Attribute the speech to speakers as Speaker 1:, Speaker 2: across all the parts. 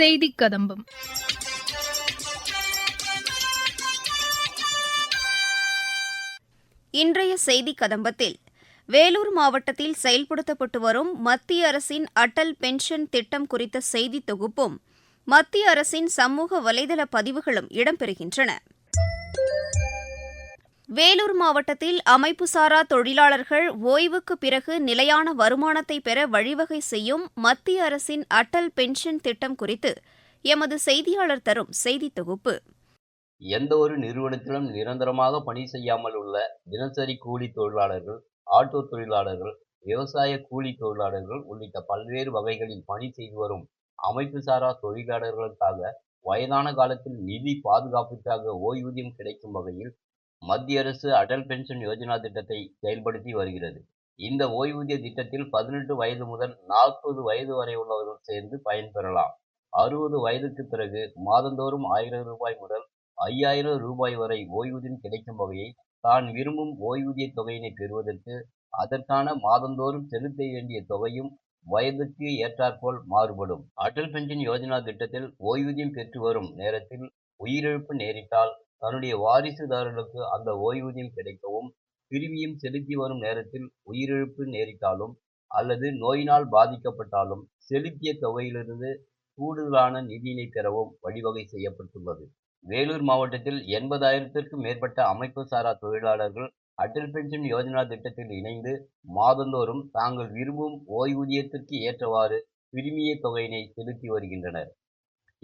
Speaker 1: செய்தி கதம்பம் இன்றைய செய்தி கதம்பத்தில் வேலூர் மாவட்டத்தில் செயல்படுத்தப்பட்டு வரும் மத்திய அரசின் அடல் பென்ஷன் திட்டம் குறித்த செய்தி தொகுப்பும் மத்திய அரசின் சமூக வலைதள பதிவுகளும் இடம்பெறுகின்றன வேலூர் மாவட்டத்தில் அமைப்புசாரா தொழிலாளர்கள் ஓய்வுக்கு பிறகு நிலையான வருமானத்தை பெற வழிவகை செய்யும் மத்திய அரசின் அட்டல் பென்ஷன் திட்டம் குறித்து எமது செய்தியாளர் தரும் செய்தி தொகுப்பு
Speaker 2: எந்த ஒரு நிறுவனத்திலும் நிரந்தரமாக பணி செய்யாமல் உள்ள தினசரி கூலி தொழிலாளர்கள் ஆட்டோ தொழிலாளர்கள் விவசாய கூலி தொழிலாளர்கள் உள்ளிட்ட பல்வேறு வகைகளில் பணி செய்து வரும் அமைப்புசாரா தொழிலாளர்களுக்காக வயதான காலத்தில் நிதி பாதுகாப்புக்காக ஓய்வூதியம் கிடைக்கும் வகையில் மத்திய அரசு அடல் பென்ஷன் யோஜனா திட்டத்தை செயல்படுத்தி வருகிறது இந்த ஓய்வூதிய திட்டத்தில் பதினெட்டு வயது முதல் நாற்பது வயது வரை உள்ளவர்கள் சேர்ந்து பயன்பெறலாம் அறுபது வயதுக்கு பிறகு மாதந்தோறும் ஆயிரம் ரூபாய் முதல் ஐயாயிரம் ரூபாய் வரை ஓய்வூதியம் கிடைக்கும் வகையை தான் விரும்பும் ஓய்வூதிய தொகையினை பெறுவதற்கு அதற்கான மாதந்தோறும் செலுத்த வேண்டிய தொகையும் வயதுக்கு ஏற்றாற்போல் மாறுபடும் அடல் பென்ஷன் யோஜனா திட்டத்தில் ஓய்வூதியம் பெற்று வரும் நேரத்தில் உயிரிழப்பு நேரிட்டால் தன்னுடைய வாரிசுதாரர்களுக்கு அந்த ஓய்வூதியம் கிடைக்கவும் பிரிமியம் செலுத்தி வரும் நேரத்தில் உயிரிழப்பு நேரிட்டாலும் அல்லது நோயினால் பாதிக்கப்பட்டாலும் செலுத்திய தொகையிலிருந்து கூடுதலான நிதியினை பெறவும் வழிவகை செய்யப்பட்டுள்ளது வேலூர் மாவட்டத்தில் எண்பதாயிரத்திற்கும் மேற்பட்ட அமைப்பு சாரா தொழிலாளர்கள் அட்டல் பென்ஷன் யோஜனா திட்டத்தில் இணைந்து மாதந்தோறும் தாங்கள் விரும்பும் ஓய்வூதியத்திற்கு ஏற்றவாறு பிரிமிய தொகையினை செலுத்தி வருகின்றனர்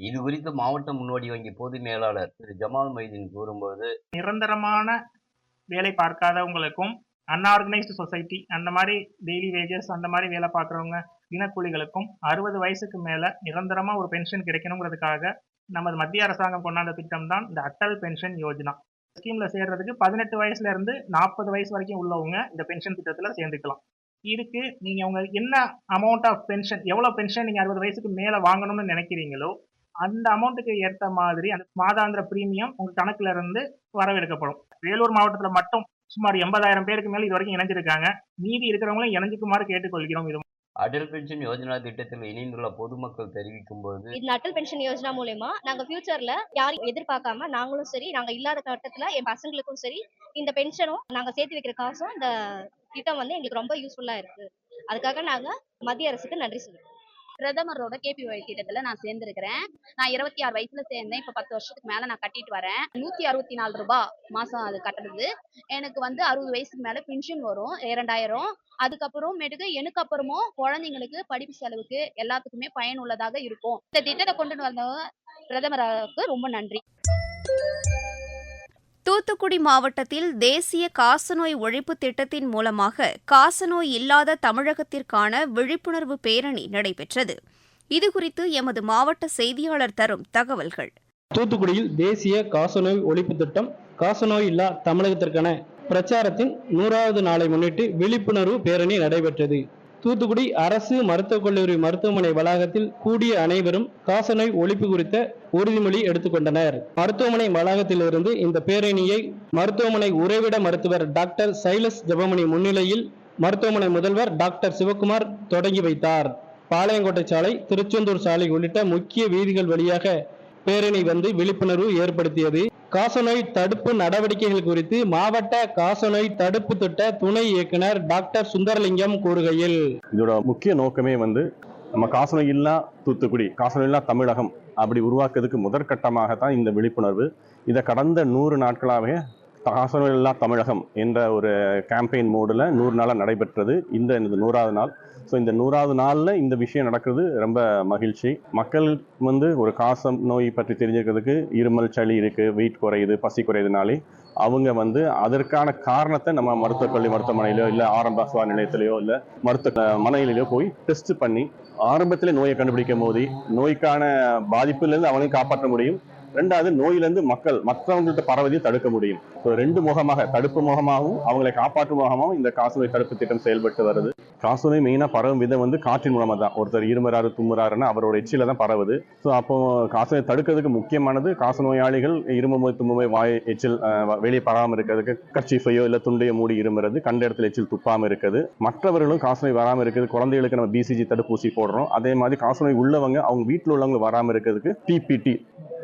Speaker 2: இது குறித்து மாவட்ட முன்னோடி வங்கி பொது மேலாளர் திரு ஜமால் மைதீன் கூறும்போது
Speaker 3: நிரந்தரமான வேலை பார்க்காதவங்களுக்கும் அன்ஆர்கனைஸ்டு சொசைட்டி அந்த மாதிரி டெய்லி வேஜஸ் அந்த மாதிரி வேலை பார்க்குறவங்க தினக்கூலிகளுக்கும் அறுபது வயசுக்கு மேலே நிரந்தரமாக ஒரு பென்ஷன் கிடைக்கணுங்கிறதுக்காக நமது மத்திய அரசாங்கம் கொண்டாந்த திட்டம் தான் இந்த அட்டல் பென்ஷன் யோஜனா ஸ்கீமில் சேர்றதுக்கு பதினெட்டு வயசுலேருந்து நாற்பது வயசு வரைக்கும் உள்ளவங்க இந்த பென்ஷன் திட்டத்தில் சேர்ந்துக்கலாம் இதுக்கு நீங்கள் அவங்க என்ன அமௌண்ட் ஆஃப் பென்ஷன் எவ்வளோ பென்ஷன் நீங்கள் அறுபது வயசுக்கு மேலே வாங்கணும்னு நினைக்கிறீங்களோ அந்த அமௌண்ட்டுக்கு ஏற்ற மாதிரி அந்த மாதாந்திர பிரீமியம் உங்க கணக்குல இருந்து வரவெடுக்கப்படும் வேலூர் மாவட்டத்தில் மட்டும் சுமார் எண்பதாயிரம் பேருக்கு மேல இது வரைக்கும் இணைஞ்சிருக்காங்க மீதி இருக்கிறவங்களும் இணைஞ்சுக்குமாறு கேட்டுக்கொள்கிறோம் இது
Speaker 4: அடல் பென்ஷன் யோஜனா திட்டத்தில் இணைந்துள்ள பொதுமக்கள் தெரிவிக்கும் போது
Speaker 5: இந்த அடல் பென்ஷன் யோஜனா மூலயமா நாங்க ஃபியூச்சர்ல யாரும் எதிர்பார்க்காம நாங்களும் சரி நாங்க இல்லாத கட்டத்துல என் பசங்களுக்கும் சரி இந்த பென்ஷனும் நாங்க சேர்த்து வைக்கிற காசும் இந்த திட்டம் வந்து எங்களுக்கு ரொம்ப யூஸ்ஃபுல்லா இருக்கு அதுக்காக நாங்க மத்திய அரசுக்கு நன்றி சொல்றோம்
Speaker 6: பிரதமரோட வழி திட்டத்துல நான் சேர்ந்திருக்கிறேன் நான் இருபத்தி ஆறு வயசுல சேர்ந்தேன் இப்ப பத்து வருஷத்துக்கு மேல நான் கட்டிட்டு வரேன் நூத்தி அறுபத்தி நாலு ரூபாய் மாசம் அது கட்டுறது எனக்கு வந்து அறுபது வயசுக்கு மேல பென்ஷன் வரும் இரண்டாயிரம் அதுக்கப்புறமேட்டுக்கு எனக்கு அப்புறமும் குழந்தைங்களுக்கு படிப்பு செலவுக்கு எல்லாத்துக்குமே பயனுள்ளதாக இருக்கும் இந்த திட்டத்தை கொண்டு வந்தவங்க பிரதமருக்கு ரொம்ப நன்றி
Speaker 1: தூத்துக்குடி மாவட்டத்தில் தேசிய காசநோய் ஒழிப்பு திட்டத்தின் மூலமாக காசநோய் இல்லாத தமிழகத்திற்கான விழிப்புணர்வு பேரணி நடைபெற்றது இதுகுறித்து எமது மாவட்ட செய்தியாளர் தரும் தகவல்கள்
Speaker 7: தூத்துக்குடியில் தேசிய காசநோய் ஒழிப்பு திட்டம் காசநோய் இல்லா தமிழகத்திற்கான பிரச்சாரத்தின் நூறாவது நாளை முன்னிட்டு விழிப்புணர்வு பேரணி நடைபெற்றது தூத்துக்குடி அரசு மருத்துவக் கல்லூரி மருத்துவமனை வளாகத்தில் கூடிய அனைவரும் காசநோய் ஒழிப்பு குறித்த உறுதிமொழி எடுத்துக்கொண்டனர் மருத்துவமனை வளாகத்திலிருந்து இந்த பேரணியை மருத்துவமனை உறைவிட மருத்துவர் டாக்டர் சைலஸ் ஜெபமணி முன்னிலையில் மருத்துவமனை முதல்வர் டாக்டர் சிவக்குமார் தொடங்கி வைத்தார் பாளையங்கோட்டை சாலை திருச்செந்தூர் சாலை உள்ளிட்ட முக்கிய வீதிகள் வழியாக பேரணி வந்து விழிப்புணர்வு ஏற்படுத்தியது காசநோய் தடுப்பு நடவடிக்கைகள் குறித்து மாவட்ட காசநோய் தடுப்பு திட்ட துணை இயக்குனர் டாக்டர் சுந்தரலிங்கம் கூறுகையில்
Speaker 8: இதோட முக்கிய நோக்கமே வந்து நம்ம காசநோய் இல்லா தூத்துக்குடி காசநோய் இல்லா தமிழகம் அப்படி உருவாக்குறதுக்கு முதற்கட்டமாக தான் இந்த விழிப்புணர்வு இதை கடந்த நூறு நாட்களாகவே ஆசனமில்லா தமிழகம் என்ற ஒரு கேம்பெயின் மோடில் நூறு நாளாக நடைபெற்றது இந்த எனது நூறாவது நாள் ஸோ இந்த நூறாவது நாளில் இந்த விஷயம் நடக்கிறது ரொம்ப மகிழ்ச்சி மக்கள் வந்து ஒரு காசம் நோய் பற்றி தெரிஞ்சுக்கிறதுக்கு இருமல் சளி இருக்குது வெயிட் குறையுது பசி குறையுதுனாலே அவங்க வந்து அதற்கான காரணத்தை நம்ம மருத்துவக் கல்வி மருத்துவமனையிலோ இல்லை ஆரம்ப சுகாதார நிலையத்திலேயோ இல்லை மருத்துவ மனையிலேயோ போய் டெஸ்ட் பண்ணி ஆரம்பத்தில் நோயை கண்டுபிடிக்கும் போது நோய்க்கான பாதிப்புலேருந்து அவனையும் காப்பாற்ற முடியும் ரெண்டாவது நோயிலிருந்து மக்கள் மற்றவங்கள்ட்ட பரவதையும் தடுக்க முடியும் ஸோ ரெண்டு முகமாக தடுப்பு முகமாகவும் அவங்களை காப்பாற்றும் முகமாகவும் இந்த காசநோய் தடுப்பு திட்டம் செயல்பட்டு வருது காசநோய் மெயினாக பரவும் விதம் வந்து காற்றின் மூலமாக தான் ஒருத்தர் இருமராறு தும்முறாருன்னா அவரோட எச்சில தான் பரவுது ஸோ அப்போ காசநோய் தடுக்கிறதுக்கு முக்கியமானது காசநோயாளிகள் இரும்பு தும்முமை வாய் எச்சில் வெளியே பராமல் இருக்கிறதுக்கு கர்ச்சீஃபையோ இல்லை துண்டையோ மூடி இருமுறது கண்ட இடத்துல எச்சில் துப்பாமல் இருக்குது மற்றவர்களும் காசநோய் வராமல் இருக்குது குழந்தைகளுக்கு நம்ம பிசிஜி தடுப்பூசி போடுறோம் அதே மாதிரி காசநோய் உள்ளவங்க அவங்க வீட்டில் உள்ளவங்க வராமல் இருக்கிறதுக்கு பிபிடி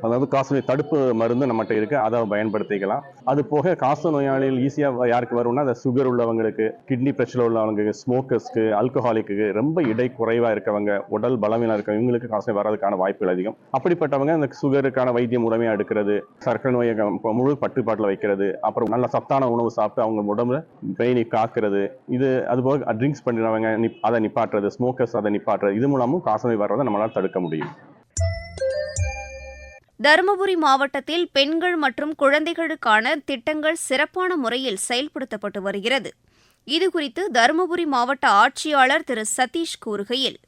Speaker 8: அதாவது காச நோய் தடுப்பு மருந்து நம்மகிட்ட இருக்குது அதை பயன்படுத்திக்கலாம் அது போக காச நோயாளிகள் ஈஸியாக யாருக்கு வரும்னா அதை சுகர் உள்ளவங்களுக்கு கிட்னி பிரச்சனை உள்ளவங்களுக்கு ஸ்மோக்கர்ஸ்க்கு அல்கஹாலிக்கு ரொம்ப இடை குறைவாக இருக்கவங்க உடல் பலவீனம் இருக்கவங்க இவங்களுக்கு காசநோய் வர்றதுக்கான வாய்ப்புகள் அதிகம் அப்படிப்பட்டவங்க அந்த சுகருக்கான வைத்திய முறைமையாக எடுக்கிறது சர்க்கரை நோயை முழு பட்டுப்பாட்டில் வைக்கிறது அப்புறம் நல்ல சத்தான உணவு சாப்பிட்டு அவங்க உடம்புல பெயினை காக்கிறது இது அதுபோக ட்ரிங்க்ஸ் பண்ணுறவங்க அதை நிப்பாட்டுறது ஸ்மோக்கர்ஸ் அதை நிப்பாட்டுறது இது மூலமும் காசநோய் நோய் வர்றதை நம்மளால் தடுக்க முடியும்
Speaker 1: தருமபுரி மாவட்டத்தில் பெண்கள் மற்றும் குழந்தைகளுக்கான திட்டங்கள் சிறப்பான முறையில் செயல்படுத்தப்பட்டு வருகிறது இதுகுறித்து தருமபுரி மாவட்ட ஆட்சியாளர் திரு சதீஷ் கூறுகையில்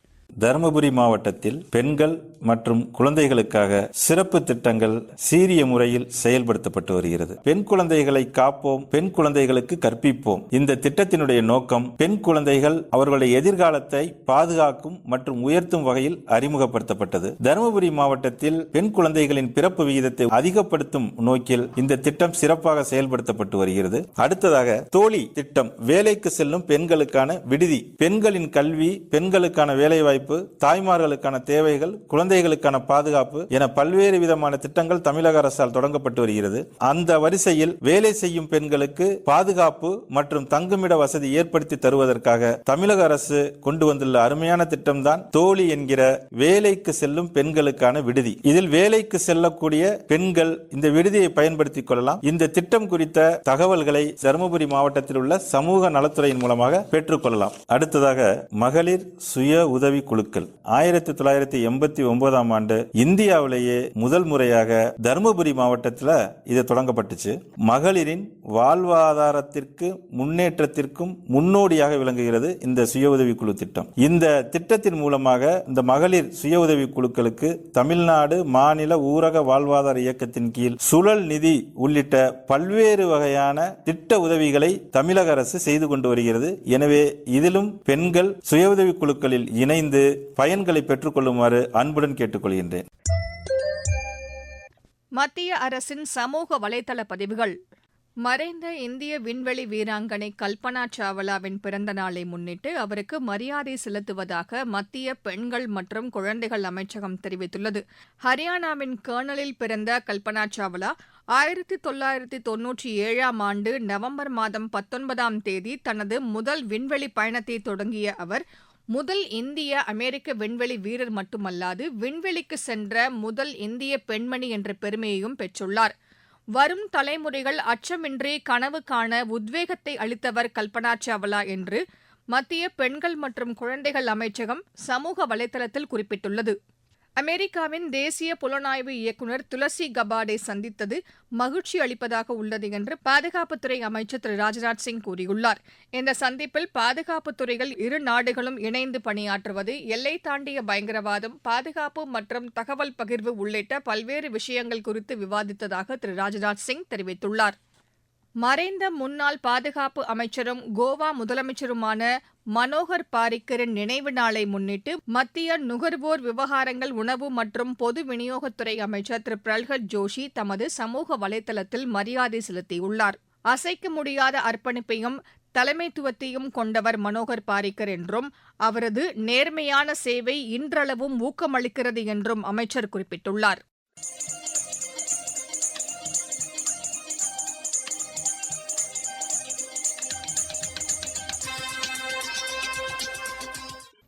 Speaker 9: தருமபுரி மாவட்டத்தில் பெண்கள் மற்றும் குழந்தைகளுக்காக சிறப்பு திட்டங்கள் சீரிய முறையில் செயல்படுத்தப்பட்டு வருகிறது பெண் குழந்தைகளை காப்போம் பெண் குழந்தைகளுக்கு கற்பிப்போம் இந்த திட்டத்தினுடைய நோக்கம் பெண் குழந்தைகள் அவர்களுடைய எதிர்காலத்தை பாதுகாக்கும் மற்றும் உயர்த்தும் வகையில் அறிமுகப்படுத்தப்பட்டது தருமபுரி மாவட்டத்தில் பெண் குழந்தைகளின் பிறப்பு விகிதத்தை அதிகப்படுத்தும் நோக்கில் இந்த திட்டம் சிறப்பாக செயல்படுத்தப்பட்டு வருகிறது அடுத்ததாக தோழி திட்டம் வேலைக்கு செல்லும் பெண்களுக்கான விடுதி பெண்களின் கல்வி பெண்களுக்கான வேலைவாய்ப்பு தாய்மார்களுக்கான தேவைகள் குழந்தை குழந்தைகளுக்கான பாதுகாப்பு என பல்வேறு விதமான திட்டங்கள் தமிழக அரசால் தொடங்கப்பட்டு வருகிறது அந்த வரிசையில் வேலை செய்யும் பெண்களுக்கு பாதுகாப்பு மற்றும் தங்குமிட வசதி ஏற்படுத்தி தருவதற்காக தமிழக அரசு கொண்டு வந்துள்ள அருமையான திட்டம்தான் தோழி என்கிற வேலைக்கு செல்லும் பெண்களுக்கான விடுதி இதில் வேலைக்கு செல்லக்கூடிய பெண்கள் இந்த விடுதியை பயன்படுத்திக் கொள்ளலாம் இந்த திட்டம் குறித்த தகவல்களை தருமபுரி மாவட்டத்தில் உள்ள சமூக நலத்துறையின் மூலமாக பெற்றுக்கொள்ளலாம் அடுத்ததாக மகளிர் சுய உதவி குழுக்கள் ஆயிரத்தி தொள்ளாயிரத்தி எண்பத்தி ஒன்பது ஒன்பதாம் ஆண்டு இந்தியாவிலேயே முதல் முறையாக தருமபுரி மாவட்டத்தில் இது தொடங்கப்பட்டுச்சு மகளிரின் வாழ்வாதாரத்திற்கு முன்னேற்றத்திற்கும் முன்னோடியாக விளங்குகிறது இந்த சுய உதவிக்குழு திட்டம் இந்த திட்டத்தின் மூலமாக இந்த மகளிர் சுய உதவி குழுக்களுக்கு தமிழ்நாடு மாநில ஊரக வாழ்வாதார இயக்கத்தின் கீழ் சுழல் நிதி உள்ளிட்ட பல்வேறு வகையான திட்ட உதவிகளை தமிழக அரசு செய்து கொண்டு வருகிறது எனவே இதிலும் பெண்கள் சுய உதவி குழுக்களில் இணைந்து பயன்களை பெற்றுக்கொள்ளுமாறு அன்புடன் அன்புடன் கேட்டுக்கொள்கின்றேன்
Speaker 1: மத்திய அரசின் சமூக வலைதள பதிவுகள் மறைந்த இந்திய விண்வெளி வீராங்கனை கல்பனா சாவ்லாவின் பிறந்த நாளை முன்னிட்டு அவருக்கு மரியாதை செலுத்துவதாக மத்திய பெண்கள் மற்றும் குழந்தைகள் அமைச்சகம் தெரிவித்துள்ளது ஹரியானாவின் கேர்னலில் பிறந்த கல்பனா சாவ்லா ஆயிரத்தி தொள்ளாயிரத்தி தொன்னூற்றி ஏழாம் ஆண்டு நவம்பர் மாதம் பத்தொன்பதாம் தேதி தனது முதல் விண்வெளி பயணத்தை தொடங்கிய அவர் முதல் இந்திய அமெரிக்க விண்வெளி வீரர் மட்டுமல்லாது விண்வெளிக்கு சென்ற முதல் இந்திய பெண்மணி என்ற பெருமையையும் பெற்றுள்ளார் வரும் தலைமுறைகள் அச்சமின்றி கனவு காண உத்வேகத்தை அளித்தவர் கல்பனா சாவ்லா என்று மத்திய பெண்கள் மற்றும் குழந்தைகள் அமைச்சகம் சமூக வலைதளத்தில் குறிப்பிட்டுள்ளது அமெரிக்காவின் தேசிய புலனாய்வு இயக்குநர் துளசி கபாடை சந்தித்தது மகிழ்ச்சி அளிப்பதாக உள்ளது என்று பாதுகாப்புத்துறை அமைச்சர் திரு ராஜ்நாத் சிங் கூறியுள்ளார் இந்த சந்திப்பில் பாதுகாப்பு துறையில் இரு நாடுகளும் இணைந்து பணியாற்றுவது எல்லை தாண்டிய பயங்கரவாதம் பாதுகாப்பு மற்றும் தகவல் பகிர்வு உள்ளிட்ட பல்வேறு விஷயங்கள் குறித்து விவாதித்ததாக திரு ராஜ்நாத் சிங் தெரிவித்துள்ளார் மறைந்த முன்னாள் பாதுகாப்பு அமைச்சரும் கோவா முதலமைச்சருமான மனோகர் பாரிக்கரின் நினைவு நாளை முன்னிட்டு மத்திய நுகர்வோர் விவகாரங்கள் உணவு மற்றும் பொது விநியோகத்துறை அமைச்சர் திரு பிரல்ஹத் ஜோஷி தமது சமூக வலைதளத்தில் மரியாதை செலுத்தியுள்ளார் அசைக்க முடியாத அர்ப்பணிப்பையும் தலைமைத்துவத்தையும் கொண்டவர் மனோகர் பாரிக்கர் என்றும் அவரது நேர்மையான சேவை இன்றளவும் ஊக்கமளிக்கிறது என்றும் அமைச்சர் குறிப்பிட்டுள்ளார்